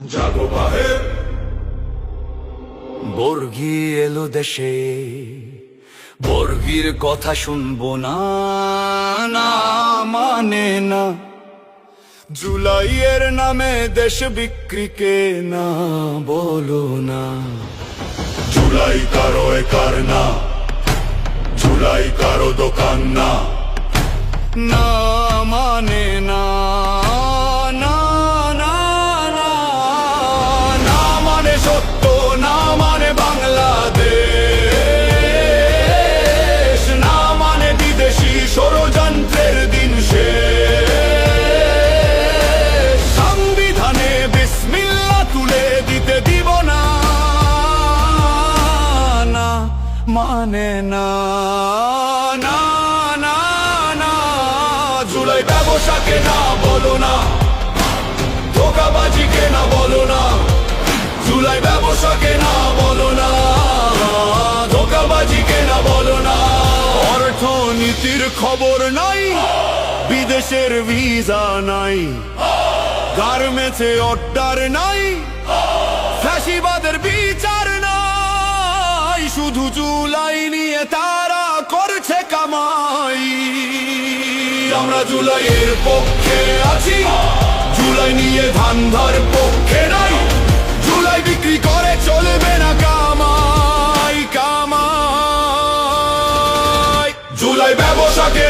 জাগো বর্গি এলো দেশে বর্গির কথা শুনব না না মানে না। জুলাইয়ের নামে দেশ বিক্রিকে না বলো না। জুলাই কারও একার না জুলাই কারও দোকান না। না মানে না না না জুলাই ব্যবসাকে না বলো না ধোকাবাজিকে না বলো না। জুলাই ব্যবসাকে না বলো না ধোকাবাজিকে না বলো না। অর্থনীতির খবর নাই, বিদেশের ভিসা নাই, গার্মেন্টসে অর্ডার নাই। শুধু জুলাই নিয়ে তারা করছে কামাই। আমরা জুলাইয়ের পক্ষে আছি। জুলাই নিয়ে ধান্ধার পক্ষে নাই। জুলাই বিক্রি করে চলবে না কামাই কামাই। জুলাই ব্যবসাকে